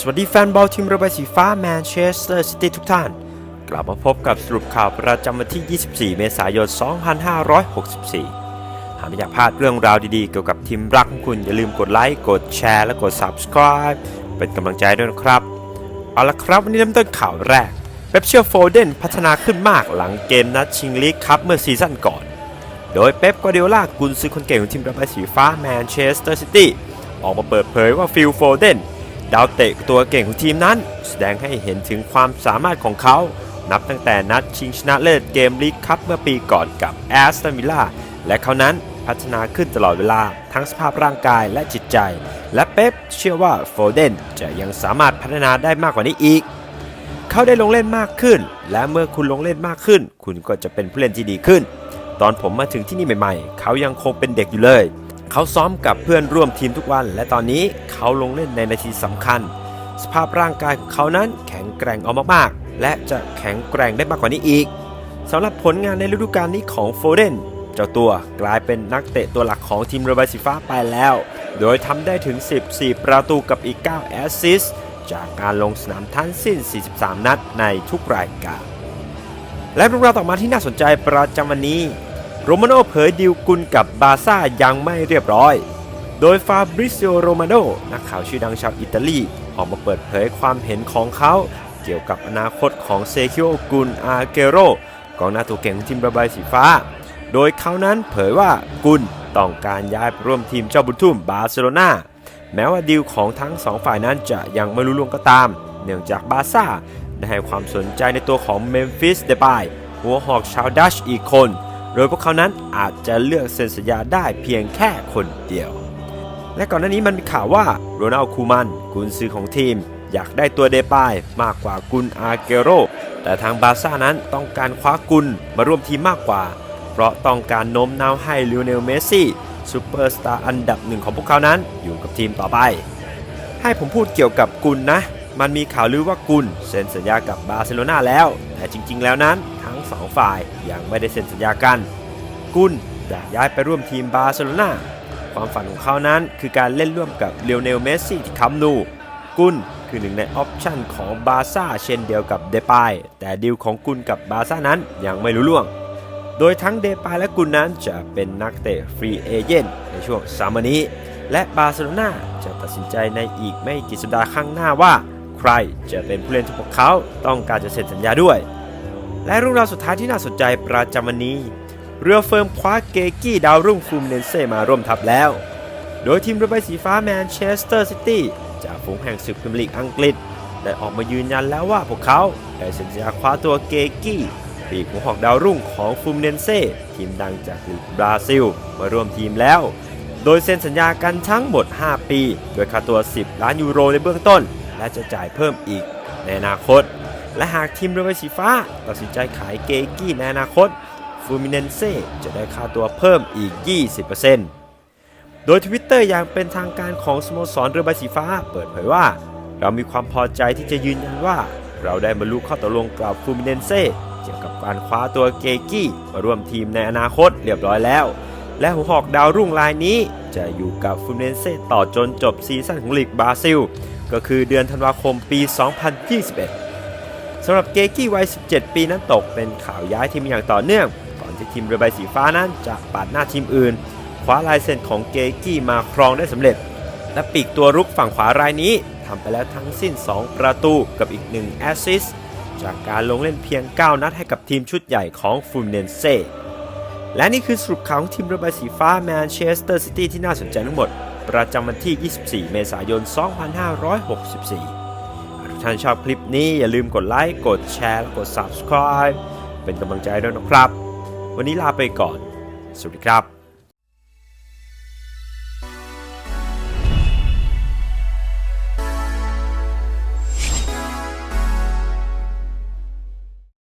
สวัสดีแฟนบอลทีมระบายสีฟ้าแมนเชสเตอร์ซิตี้ทุกท่าน กลับมาพบกับสรุปข่าวประจำวันที่ 24 เมษายน 2564 หากไม่อยากพลาดเรื่องราวดีๆ เกี่ยวกับทีมรักของคุณ อย่าลืมกดไลค์ กดแชร์ และกด Subscribe เป็นกำลังใจด้วยนะครับ เอาละครับ วันนี้เริ่มต้นข่าวแรกเป๊ปเชียร์โฟเดนพัฒนาขึ้นมากหลังเกมนัดชิงลีกคัพเมื่อซีซั่นก่อน โดยเป๊ปกวาร์ดิโอลากุนซือคนเก่งของทีมระบายสีฟ้าแมนเชสเตอร์ซิตี้ออกมาเปิดเผยว่าฟิลโฟเดน ดาวเตะตัวเก่งของทีมนั้น แสดงให้เห็นถึงความสามารถของเขา นับตั้งแต่นัดชิงชนะเลิศเกมลีกคัพเมื่อปีก่อนกับแอสตันวิลล่าและเขานั้นพัฒนาขึ้นตลอดเวลาทั้งสภาพร่างกายและจิตใจ และเป๊ปเชื่อว่าโฟเดนจะยังสามารถพัฒนาได้มากกว่านี้อีก เขาได้ลงเล่นมากขึ้น และเมื่อคุณลงเล่นมากขึ้น คุณก็จะเป็นผู้เล่นที่ดีขึ้น ตอนผมมาถึงที่นี่ใหม่ ๆ เขายังคงเป็นเด็กอยู่เลย เขาซ้อมกับเพื่อนร่วมทีมทุกวัน และตอนนี้เขาลงเล่นในนาทีสำคัญ สภาพร่างกายของเขานั้นแข็งแกร่งเอามากๆ และจะแข็งแกร่งได้มากกว่านี้อีกสำหรับผลงานในฤดูกาลนี้ของโฟเดนเจ้าตัวกลายเป็นนักเตะตัวหลักของทีมเรือใบสีฟ้าไปแล้ว โดยทำได้ถึง 14 ประตูกับอีก 9 แอสซิสต์จากการลงสนามทั้งสิ้น 43 นัดในทุกรายการและเรื่องราวต่อมาที่น่าสนใจประจำวันนี้ โรมาโน่เผยดีลกุลกับบาร์ซ่ายังไม่เรียบร้อย โดยฟาบริซิโอโรมาโนนักข่าวชื่อดังชาวอิตาลี ออกมาเปิดเผยความเห็นของเขา เกี่ยวกับอนาคตของเซคิโอกุลอาเกโรกองหน้าตัวเก่งทีมระบายสีฟ้า โดยเขานั้นเผยว่ากุลต้องการย้ายร่วมทีมเจ้าบุญทุ่มบาร์เซโลนาแม้ว่าดีลของทั้งสองฝ่ายนั้นจะยังไม่รู้ล่วงก็ตาม เนื่องจากบาร์ซ่าได้ให้ความสนใจในตัวของเมมฟิสเดบายหัวหอกชาวดัชอีกคน โดยพวกเขานั้นอาจจะเลือกเซ็นสัญญาได้เพียงแค่คนเดียว และก่อนหน้านี้มันมีข่าวว่าโรนัลคูมันกุนซือของทีม อยากได้ตัวเดปายมากกว่ากุนอาเกโร แต่ทางบาร์ซ่านั้นต้องการคว้ากุนมาร่วมทีมมากกว่า เพราะต้องการโน้มน้าวให้ลิโอเนลเมสซี่ซูเปอร์สตาร์อันดับหนึ่งของพวกเขานั้นอยู่กับทีมต่อไป ให้ผมพูดเกี่ยวกับกุลนะ มันมีข่าวลือว่ากุลเซ็นสัญญากับบาร์เซโลนาแล้ว แต่จริงๆแล้วนั้น งสองฝ่ายยังไม่ได้เซ็นสัญญากัน กุลอยากย้ายไปร่วมทีมบาร์เซโลนาความฝันของเขานั้นคือการเล่นร่วมกับเลโอเนลเมสซี่ที่คัมนูกุลคือหนึ่งในออปชั่นของบาร์ซ่าเช่นเดียวกับเดปายแต่ดีลของกุลกับบาร์ซ่านั้นยังไม่รู้ล่วง โดยทั้งเดปายและกุนนั้นจะเป็นนักเตะฟรีเอเจนต์ในช่วงซัมเมอร์นี้ และบาร์เซโลนาจะตัดสินใจในอีกไม่กี่สัปดาห์ข้างหน้าว่า ใครจะเป็นผู้เล่นที่พวกเขาต้องการจะเซ็นสัญญาด้วย และเรื่องราวสุดท้ายที่น่าสนใจประจำวันนี้ เรือเฟิร์มคว้าเกกี้ดาวรุ่งฟูมเนนเซ่มาร่วมทัพแล้ว โดยทีมเรือใบสีฟ้าแมนเชสเตอร์ซิตี้จากฝูงแห่งศึกพรีเมียร์ลีกอังกฤษ ได้ออกมายืนยันแล้วว่าพวกเขาได้เซ็นสัญญาคว้าตัวเกกี้ปีกหัวหอกดาวรุ่งของฟูมเนนเซ่ทีมดังจากลีกบราซิล มาร่วมทีมแล้ว โดยเซ็นสัญญากันทั้งหมด 5 ปี โดยค่าตัว 10 ล้านยูโรในเบื้องต้น และจะจ่ายเพิ่มอีกในอนาคต และหากทีมเรือใบสีฟ้าตัดสินใจขายเกกี้ในอนาคตฟูมิเนนเซ่จะได้ค่าตัวเพิ่มอีก 20%โดยทวิตเตอร์อย่างเป็นทางการของสโมสรเรือใบสีฟ้า เปิดเผยว่า เรามีความพอใจที่จะยืนยันว่า เราได้บรรลุข้อตกลงกับฟูมิเนนเซ่เกี่ยวกับการคว้าตัวเกกี้มาร่วมทีมในอนาคตเรียบร้อยแล้ว และหัวหอกดาวรุ่งรายนี้จะอยู่กับฟูมิเนนเซ่ต่อจนจบซีซั่นของลีกบราซิล ก็คือเดือนธันวาคมปี 2021 สำหรับเกกี้วัย 17 ปีนั้นตกเป็นข่าวย้ายทีมอย่างต่อเนื่องก่อนที่ทีมเรือใบสีฟ้านั้นจะปาดหน้าทีมอื่น คว้าลายเซ็นของเกกี้มาครองได้สำเร็จ และปีกตัวรุกฝั่งขวารายนี้ทำไปแล้วทั้งสิ้น 2 ประตูกับอีก1แอสซิสจากการลงเล่นเพียง 9 นัดให้กับทีมชุดใหญ่ของฟูมเนนเซ่และนี่คือสรุปข่าวของทีมเรือใบสีฟ้าแมนเชสเตอร์ซิตี้ที่น่าสนใจทั้งหมด ประจำวันที่ 24 เมษายน 2564 ท่านชอบคลิปนี้อย่าลืมกดไลค์กดแชร์และกด Subscribe เป็นกำลังใจด้วยนะครับ วันนี้ลาไปก่อน สวัสดีครับ